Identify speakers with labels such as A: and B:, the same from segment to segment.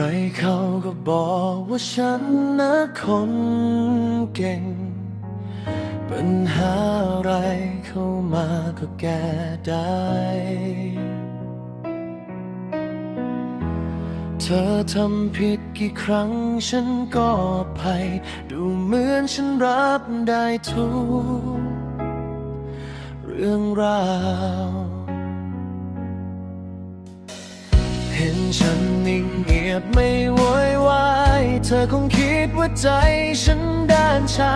A: รเขาก็บอกว่าฉันนะคนเก่ง ปัญหาอะไรเข้ามาก็แก้ได้ เธอทำผิดกี่ครั้งฉันก็ภัย ดูเหมือนฉันรับได้ทุก เรื่องราวเห็นฉันนิ่ง ยบไม่โวยวายเธอคงคิดว่าใจฉันด้านชา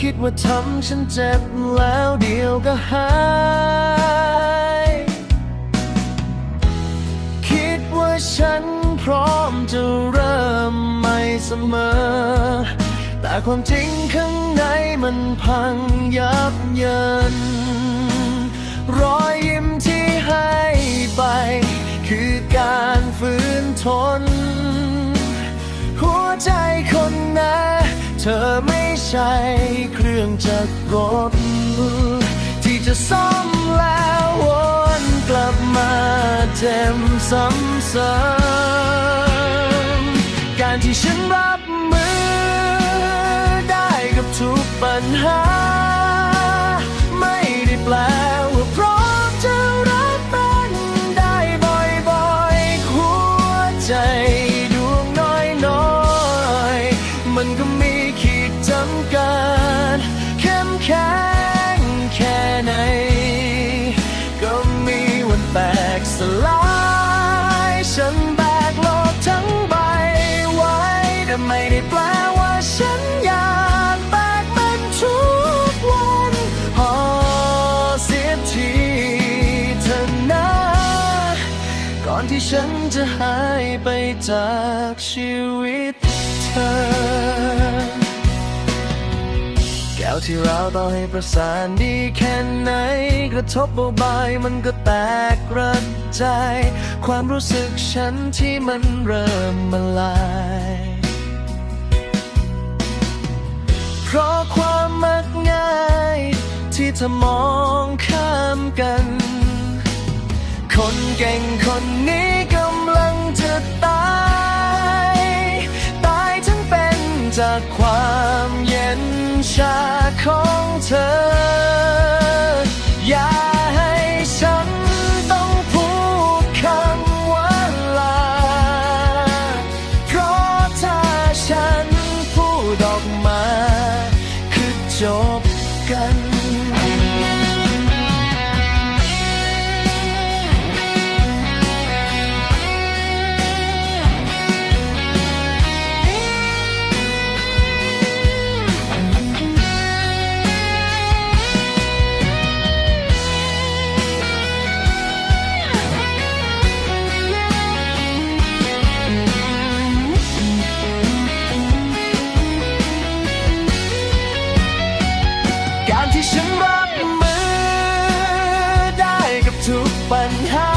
A: คิดว่าทำฉันเจ็บแล้วเดียวก็หาย คิดว่าฉันพร้อมจะเริ่มใหม่เสมอ แต่ความจริงข้างในมันพังยับเยิน รอยยิ้มที่ให้ไป คือการฝืนทน หัวใจคนนะเธอไม่ใช่เครื่องจักรกลที่จะซ่อมแล้ววนกลับมาเจ็มซ้ำๆการที่ฉันรับมือได้กับทุกปัญหา ฉันอยากแบกมันทุกวันพอเสียทีเธอนะก่อนที่ฉันจะหายไปจากชีวิตเธอ แก้วที่เราต่อให้ประสานดีแค่ไหน กระทบเบาๆมันก็แตกกระจายความรู้สึกฉันที่มันเริ่มมาลาย มองข้ามกัน คนเก่งคนนี้กำลังจะตาย ตายทั้งเป็นจากความเย็นชาของเธอ ทุกปัญหา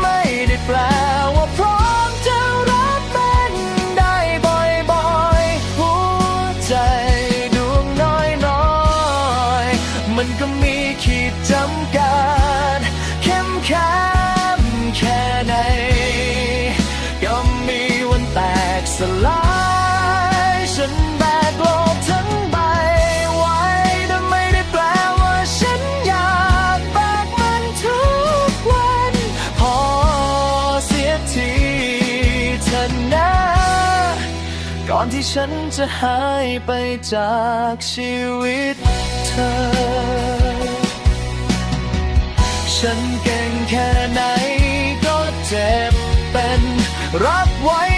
A: ไม่ได้แปลว่าพร้อมจะรับมันได้บ่อยๆ หัวใจดวงน้อยน้อยๆมันก็มีขีดจำกัดเข้มแข็ง ก่อนที่ฉันจะหายไปจากชีวิตเธอ ฉันเก่งแค่ไหนก็เจ็บเป็น รับไว้